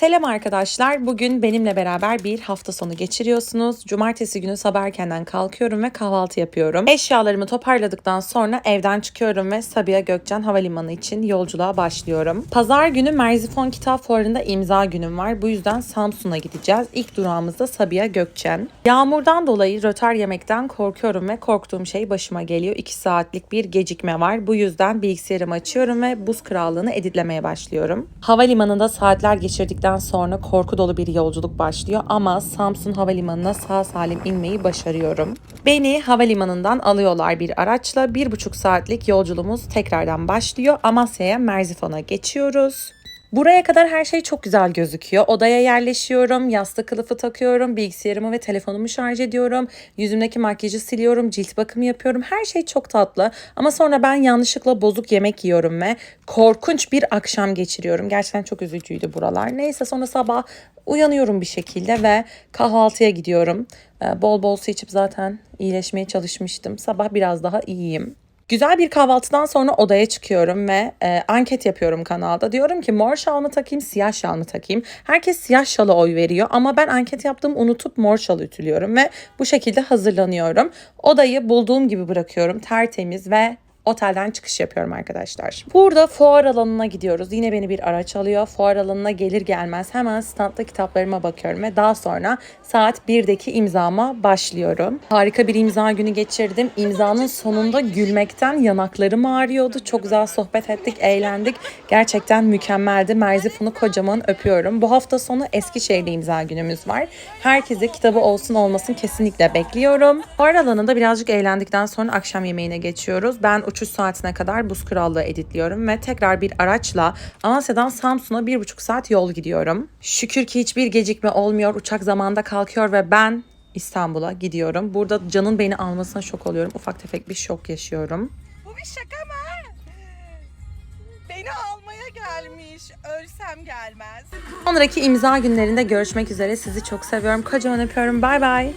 Selam arkadaşlar. Bugün benimle beraber bir hafta sonu geçiriyorsunuz. Cumartesi günü sabah erkenden kalkıyorum ve kahvaltı yapıyorum. Eşyalarımı toparladıktan sonra evden çıkıyorum ve Sabiha Gökçen Havalimanı için yolculuğa başlıyorum. Pazar günü Merzifon Kitap Fuarı'nda imza günüm var. Bu yüzden Samsun'a gideceğiz. İlk durağımız da Sabiha Gökçen. Yağmurdan dolayı rötar yemekten korkuyorum ve korktuğum şey başıma geliyor. 2 saatlik bir gecikme var. Bu yüzden bilgisayarımı açıyorum ve Buz Krallığı'nı editlemeye başlıyorum. Havalimanında saatler geçirdikten sonra korku dolu bir yolculuk başlıyor ama Samsun Havalimanı'na sağ salim inmeyi başarıyorum. Beni havalimanından alıyorlar bir araçla. Bir buçuk saatlik yolculuğumuz tekrardan başlıyor. Amasya'ya Merzifon'a geçiyoruz. Buraya kadar her şey çok güzel gözüküyor. Odaya yerleşiyorum, yastık kılıfı takıyorum, bilgisayarımı ve telefonumu şarj ediyorum, yüzümdeki makyajı siliyorum, cilt bakımı yapıyorum. Her şey çok tatlı. Ama sonra ben yanlışlıkla bozuk yemek yiyorum ve korkunç bir akşam geçiriyorum. Gerçekten çok üzücüydü buralar. Neyse sonra sabah uyanıyorum bir şekilde ve kahvaltıya gidiyorum. Ee, Bol bol su içip zaten iyileşmeye çalışmıştım. Sabah biraz daha iyiyim. Güzel bir kahvaltıdan sonra odaya çıkıyorum ve e, anket yapıyorum kanalda. Diyorum ki mor şal mı takayım, siyah şal mı takayım? Herkes siyah şala oy veriyor ama ben anket yaptığımı unutup mor şalı ütülüyorum ve bu şekilde hazırlanıyorum. Odayı bulduğum gibi bırakıyorum tertemiz ve otelden çıkış yapıyorum arkadaşlar. Burada fuar alanına gidiyoruz. Yine beni bir araç alıyor. Fuar alanına gelir gelmez hemen standta kitaplarıma bakıyorum ve daha sonra saat 1'deki imzama başlıyorum. Harika bir imza günü geçirdim. İmzanın sonunda gülmekten yanaklarım ağrıyordu. Çok güzel sohbet ettik, eğlendik. Gerçekten mükemmeldi. Merzifon'u kocaman öpüyorum. Bu hafta sonu Eskişehir'de imza günümüz var. Herkese kitabı olsun olmasın kesinlikle bekliyorum. Fuar alanında birazcık eğlendikten sonra akşam yemeğine geçiyoruz. Ben uçuş saatine kadar Buz Krallığı editliyorum ve tekrar bir araçla Amasya'dan Samsun'a bir buçuk saat yol gidiyorum. Şükür ki hiçbir gecikme olmuyor. Uçak zamanda kalkıyor ve ben İstanbul'a gidiyorum. Burada Can'ın beni almasına şok oluyorum. Ufak tefek bir şok yaşıyorum. Bu bir şaka mı? Beni almaya gelmiş. Ölsem gelmez. Sonraki imza günlerinde görüşmek üzere. Sizi çok seviyorum. Kocaman öpüyorum. Bay bay.